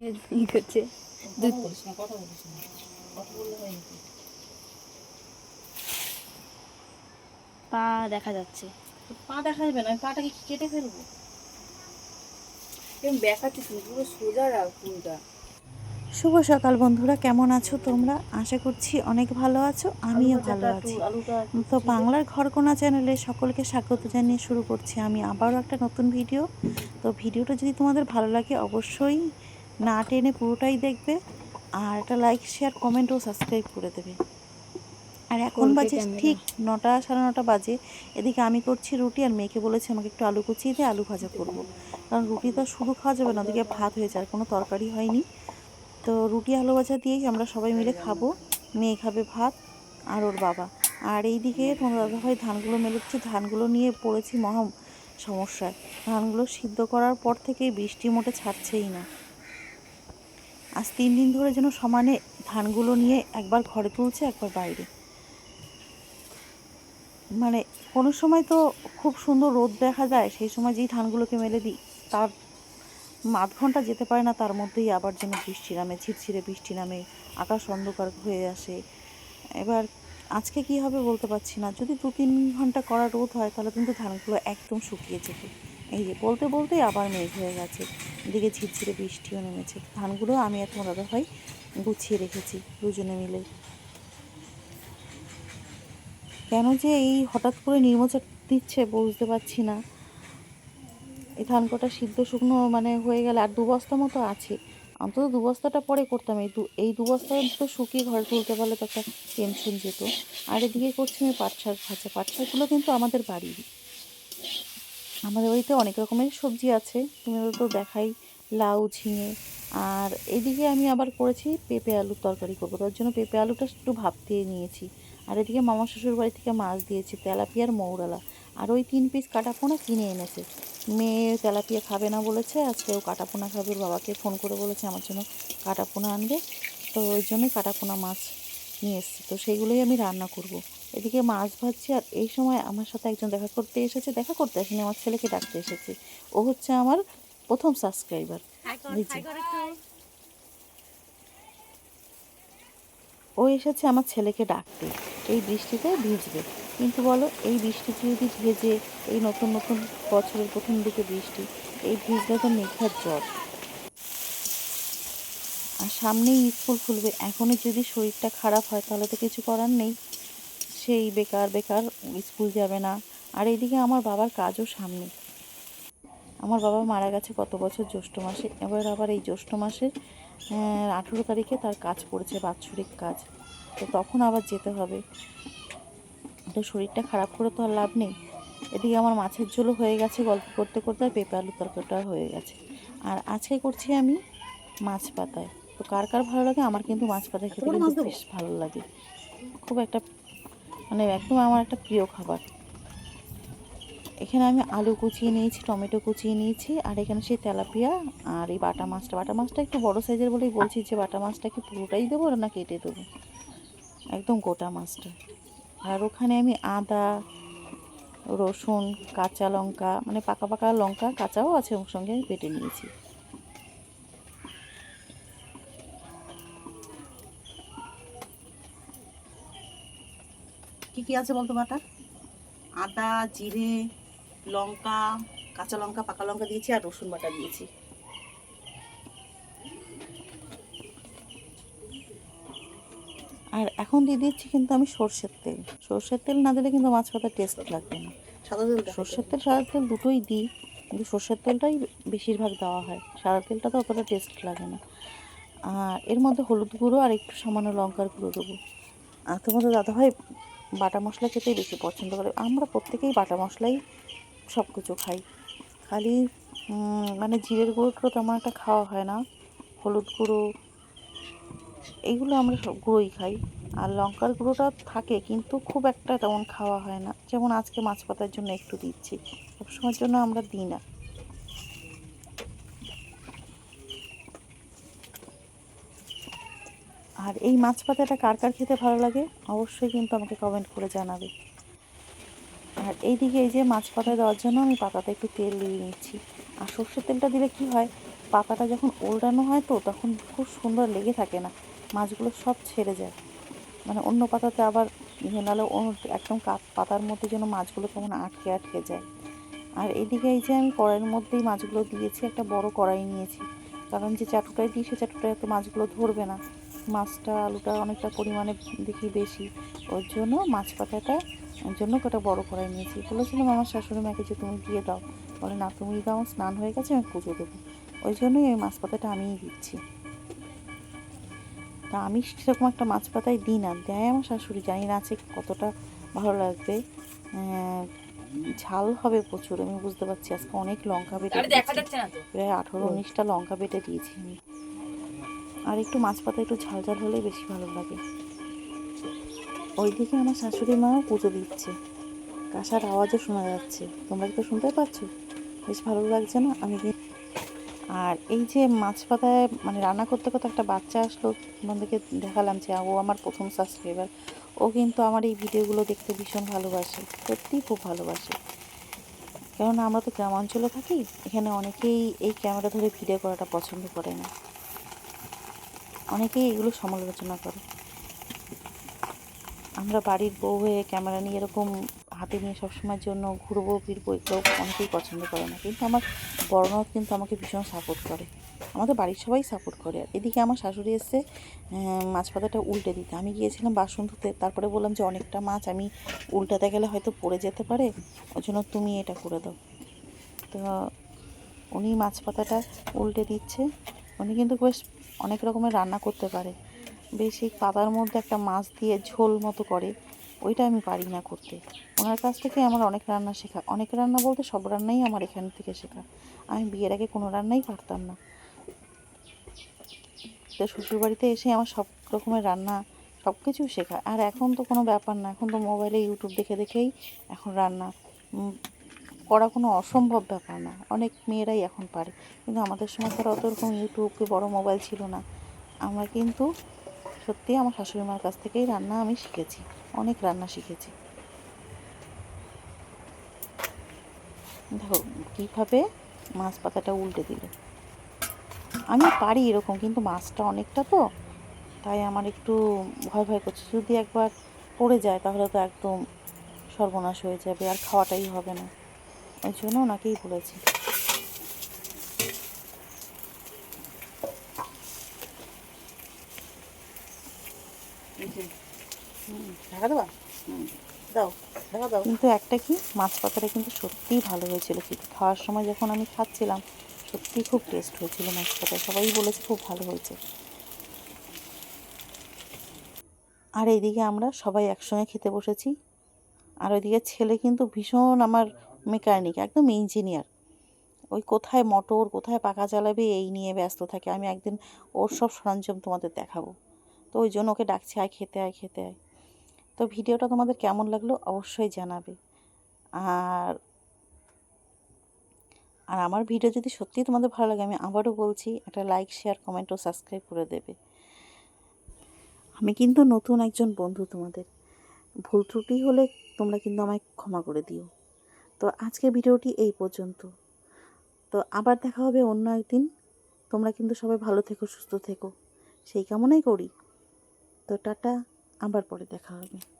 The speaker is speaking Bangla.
ই করছে। পা দেখা যাচ্ছে। পা দেখা যাবে না আমি পাটাকে কি কেটে ফেলব? এরকম দেখাচ্ছিস পুরো সোজা রাখ শুভ সকাল বন্ধুরা কেমন আছো তোমরা? আশা করছি অনেক ভালো আছো আমিও ভালো আছি। তো বাংলার ঘরকোনা চ্যানেলে সকলকে স্বাগত জানিয়ে শুরু করছি। আমি আবারও একটা নতুন ভিডিও। তো ভিডিওটা যদি তোমাদের ভালো লাগে অবশ্যই না টেনে পুরোটাই দেখবে আর একটা লাইক শেয়ার কমেন্ট ও সাবস্ক্রাইব করে দেবে। আর এখন বাজে ঠিক নটা সাড়ে নটা বাজে। এদিকে আমি করছি রুটি আর মেয়েকে বলেছি আমাকে একটু আলু কুচিয়ে দিয়ে আলু ভাজা করব। কারণ রুটি তো শুধু খাওয়া যাবে না ওদিকে ভাত হয়েছে আর কোনো তরকারি হয়নি। তো রুটি আলু ভাজা দিয়েই আমরা সবাই মিলে খাব। মেয়ে খাবে ভাত আর ওর বাবা। আর এইদিকে তোমার দাদাভাই ধানগুলো মেলেছে ধানগুলো নিয়ে পড়েছি মহা সমস্যায়। ধানগুলো সিদ্ধ করার পর থেকেই বৃষ্টি মোটে ছাড়ছেই না। আজ তিন দিন ধরে যেন সমানে ধানগুলো নিয়ে একবার ঘরে তুলছে, একবার বাইরে। মানে কোনো সময় তো খুব সুন্দর রোদ দেখা যায়, সেই সময় যেই ধানগুলোকে মেলে দিই, তার আধ ঘণ্টা যেতে পারে না, তার মধ্যেই আবার যেন বৃষ্টি নামে, ঝিরঝিরে বৃষ্টি নামে, আকাশ অন্ধকার হয়ে আসে। এবার আজকে কি হবে বলতে পারছি না। যদি দু তিন ঘণ্টা করা রোদ হয়, তাহলে কিন্তু ধানগুলো একদম শুকিয়ে যেত। এই যে বলতে বলতেই আবার মেঘ হয়ে গেছে। এদিকে ঝিরঝিরে বৃষ্টিও নেমেছে। ধানগুলো আমি আর তোমার দাদাভাই গুছিয়ে রেখেছি দুজনে মিলে। কেন যে এই হঠাৎ করে নির্মচাপ দিচ্ছে বুঝতে পারছি না। এই ধান কটা সিদ্ধ শুকনো মানে হয়ে গেলে আর দু বস্তা মতো আছে। অন্তত দু বস্তাটা পরে করতাম। এই দু এই দু বস্তা তো শুকিয়ে ঘরে তুলতে পারলে তো একটা টেনশন যেত। আর এদিকে করছি আমি পাট শাক ভাজা। পাট শাকগুলো কিন্তু আমাদের বাড়ির আমাদের বাড়িতে অনেক রকমের সবজি আছে। তুমি তো দেখাই লাউ, ঝিঙে। আর এদিকে আমি আবার করেছি পেঁপে আলুর তরকারি করব। তার জন্য পেঁপে আলুটা একটু ভাপতে নিয়েছি। আর এদিকে মামা শ্বশুর বাড়ি থেকে মাছ দিয়েছি তেলাপিয়ার মৌরালা। আর ওই তিন পিস কাটাপোনা কিনে এনেছে। মেয়ে তেলাপিয়া খাবে না বলেছে, আজকে ও কাটাপোনা খাবে। বাবাকে ফোন করে বলেছে, আমার জন্য কাটাপোনা আনবে। তো ওই জন্যই কাটাপোনা মাছ নিয়ে এসেছি। তো সেইগুলোই আমি রান্না করব। এদিকে মাছ ভাজছি আর এই সময় আমার সাথে একজন দেখা করতে এসেছে। দেখা করতে আসেনি আমার ছেলেকে ডাকতে এসেছে। ও হচ্ছে আমার প্রথম সাবস্ক্রাইবার ও এসেছে আমার ছেলেকে ডাকতে। এই বৃষ্টিতে ভিজবে। কিন্তু বলো এই বৃষ্টিতে যদি ভেজে এই নতুন নতুন বছরের প্রথম দিকে বৃষ্টি এই ভিজলে তো মেঘার জ্বর। সামনেই স্কুল খুলবে। এখনই যদি শরীরটা খারাপ হয়, তাহলে তো কিছু করার নেই। সেই বেকার বেকার স্কুল যাবে না। আর এইদিকে আমার বাবার কাজও সামনে। আমার বাবা মারা গেছে কত বছর জ্যৈষ্ঠ মাসে। এবার আবার এই জ্যৈষ্ঠ মাসের আঠেরো তারিখে তার কাজ পড়েছে, বাৎসরিক কাজ। তো তখন আবার যেতে হবে। তো শরীরটা খারাপ করে তো আর লাভ নেই। এদিকে আমার মাছের ঝোলও হয়ে গেছে গল্প করতে করতে পেঁপে আলু তরকারিটা হয়ে গেছে। আর আজকে করছি আমি মাছ পাতায়। তো কার কার ভালো লাগে? আমার কিন্তু মাছ পাতা খেতে কিন্তু বেশ ভালো লাগে। খুব একটা মানে একদম আমার একটা প্রিয় খাবার। এখানে আমি আলু কুচিয়ে নিয়েছি টমেটো কুচিয়ে নিয়েছি আর এখানে সেই তেলাপিয়া আর এই বাটা মাছটা। বাটা মাছটা একটু বড় সাইজের বলেই বলছি যে বাটা মাছটা কি পুরোটাই দেবো না কেটে দেবো? একদম গোটা মাছটা। আর ওখানে আমি আদা রসুন কাঁচা লঙ্কা মানে পাকা পাকা লঙ্কা কাঁচাও আছে ওর সঙ্গে আমি বেটে নিয়েছি। কি আছে বলতো বাটা আদা জিরে লঙ্কা কাঁচা লঙ্কা পাকা লঙ্কা দিয়েছি আর রসুন বাটা দিয়েছি। আর এখন দিয়ে দিচ্ছি কিন্তু আমি সর্ষের তেল। সর্ষের তেল না দিলে কিন্তু মাছ পাতার টেস্ট লাগবে না। সাদা তেল সর্ষের তেল সাদা তেল দুটোই দিই কিন্তু সর্ষের তেলটাই বেশিরভাগ দেওয়া হয়। সাদা তেলটা তো অতটা টেস্ট লাগে না। আর এর মধ্যে হলুদ গুঁড়ো আর একটু সামান্য লঙ্কার গুঁড়ো দেবো। আর তোমাদের দাদা দাদাভাই বাটা মশলা খেতেই বেশি পছন্দ করে। আমরা প্রত্যেকেই বাটা মশলাই সব কিছু খাই। খালি মানে জিরের গুঁড়োটা তেমন একটা খাওয়া হয় না। হলুদ গুঁড়ো, এইগুলো আমরা সব গুঁড়োই খাই। আর লঙ্কার গুঁড়োটা থাকে, কিন্তু খুব একটা তেমন খাওয়া হয় না। যেমন আজকে মাছ পাতার জন্য একটু দিচ্ছি। সবসময়ের জন্য আমরা দিই না। আর এই মাছ পাতাটা কার কার খেতে ভালো লাগে অবশ্যই কিন্তু আমাকে কমেন্ট করে জানাবে। আর এইদিকে এই যে মাছ পাতা দেওয়ার জন্য আমি পাতাতে একটু তেল দিয়ে নিচ্ছি। আর সর্ষের তেলটা দিলে কি হয়, পাতাটা যখন উল্টানো হয় তো তখন খুব সুন্দর লেগে থাকে না, মাছগুলো সব ছেড়ে যায়। মানে অন্য পাতাতে আবার ইয়ে নাহলে একদম পাতার মধ্যে যেন মাছগুলো কেমন আটকে আটকে যায়। আর এদিকে এই যে আমি কড়াইয়ের মধ্যেই মাছগুলো দিয়েছি, একটা বড় কড়াই নিয়েছি। কারণ যে চাটুটায় দিই সে চাটুটায় তো মাছগুলো ধরবে না। মাছটা আলুটা অনেকটা পরিমাণে দেখি বেশি। ওর জন্য মাছ পাতাটা ওর জন্য একটা বড় কড়াই নিয়েছি। বলেছিলাম আমার শাশুড়ি মাকে যে তুমি দিয়ে দাও। বলে না তুমি দাও স্নান হয়ে গেছে আমি পুজো দেবো। ওই জন্যই ওই মাছ পাতাটা আমিই দিচ্ছি। তা আমি সেরকম একটা মাছ পাতায় দিই না। দেয় আমার শাশুড়ি জানি না আছে কতটা ভালো লাগবে। ঝাল হবে প্রচুর আমি বুঝতে পারছি। আজকে অনেক লঙ্কা বেটে। প্রায় আঠারো উনিশটা লঙ্কা বেটে দিয়েছি আমি। আর একটু মাছ পাতা একটু ঝাল ঝাল হলে বেশি ভালো লাগে। ওইদিকে আমার শাশুড়ি মাও পুজো দিচ্ছে। কাঁসার আওয়াজও শোনা যাচ্ছে। তোমরা তো শুনতে পাচ্ছ? বেশ ভালো লাগছে না? আমি আর এই যে মাছ পাতায় মানে রান্না করতে করতে একটা বাচ্চা আসলো, তোমাদেরকে দেখালাম যে ও আমার প্রথম সাবস্ক্রাইবার ও কিন্তু আমার এই ভিডিওগুলো দেখতে ভীষণ ভালোবাসে। সত্যিই খুব ভালোবাসে। কেননা আমরা তো গ্রাম অঞ্চলে থাকি, এখানে অনেকেই এই ক্যামেরা ধরে ভিডিও করাটা পছন্দ করে না। অনেকেই এগুলো সমালোচনা করে। আমরা বাড়ির বউ হয়ে ক্যামেরা নিয়ে এরকম হাতে নিয়ে সবসময়ের জন্য ঘুরবো, ফিরবো, এগুলো অনেকেই পছন্দ করে না। কিন্তু আমার বড় কিন্তু আমাকে ভীষণ সাপোর্ট করে। আমাদের বাড়ির সবাই সাপোর্ট করে। আর এদিকে আমার শাশুড়ি এসে মাছ পাতাটা উল্টে দিতে। আমি গিয়েছিলাম বাসন ধুতে তারপরে বললাম যে অনেকটা মাছ আমি উল্টাতে গেলে হয়তো পড়ে যেতে পারে ওই জন্য তুমি এটা করে দাও। তো উনি মাছ পাতাটা উল্টে দিচ্ছে। উনি কিন্তু বেশ অনেক রকমের রান্না করতে পারে। বেশ এই পাতার মধ্যে একটা মাছ দিয়ে ঝোল মতো করে, ওইটা আমি পারি না করতে। ওনার কাছ থেকে আমার অনেক রান্না শেখা। অনেক রান্না বলতে সব রান্নাই আমার এখান থেকে শেখা। আমি বিয়ের আগে কোনো রান্নাই পারতাম না। তো শ্বশুরবাড়িতে এসে আমার সব রকমের রান্না সব কিছু শেখা। আর এখন তো কোনো ব্যাপার না। এখন তো মোবাইলে, ইউটিউব দেখে দেখেই এখন রান্না। করা কোনো অসম্ভব ব্যাপার না। অনেক মেয়েরাই এখন পারে। কিন্তু আমাদের সময় তো আর অত রকম ইউটিউব বড় মোবাইল ছিল না। আমরা কিন্তু সত্যি আমার শাশুড়ি মার কাছ থেকেই রান্না আমি শিখেছি। অনেক রান্না শিখেছি। দেখো, কীভাবে মাছ পাতাটা উল্টে দিল। আমি পারি এরকম, কিন্তু মাছটা অনেকটা তো, তাই আমার একটু ভয় ভয় করছে। যদি একবার পড়ে যায়, তাহলে তো একদম সর্বনাশ হয়ে যাবে, আর খাওয়াটাই হবে না। ওই জন্য ওনাকেই বলেছি। দাও ঢাকা দাও। কিন্তু একটা কি মাছ পাতাটা কিন্তু সত্যিই ভালো হয়েছিল। কিন্তু খাওয়ার সময় যখন আমি খাচ্ছিলাম সত্যিই খুব টেস্ট হয়েছিল মাছ পাতা সবাই বলেছে খুব ভালো হয়েছে। আর এইদিকে আমরা সবাই একসঙ্গে খেতে বসেছি। আর ওইদিকে ছেলে কিন্তু ভীষণ আমার মেকানিক, একদম ইঞ্জিনিয়ার ওই কোথায় মোটর কোথায় পাকা চালাবে, এই নিয়ে ব্যস্ত থাকে। আমি একদিন ওর সব সরঞ্জাম তোমাদের দেখাবো। তো ওই জন্য ওকে ডাকছি, আয় খেতে আয় খেতে, আয়। তো ভিডিওটা তোমাদের কেমন লাগল অবশ্যই জানাবে। আর আর আমার ভিডিও যদি সত্যিই তোমাদের ভালো লাগে, আমি আবারও বলছি, একটা লাইক শেয়ার কমেন্ট ও সাবস্ক্রাইব করে দেবে। আমি কিন্তু নতুন একজন বন্ধু তোমাদের। ভুল ত্রুটি হলে তোমরা কিন্তু আমায় ক্ষমা করে দিও। তো আজকে ভিডিওটি এই পর্যন্ত। তো আবার দেখা হবে অন্য একদিন। তোমরা কিন্তু সবাই ভালো থেকো, সুস্থ থেকো। সেই কামনাই করি। তো টাটা, আবার পরে দেখা হবে।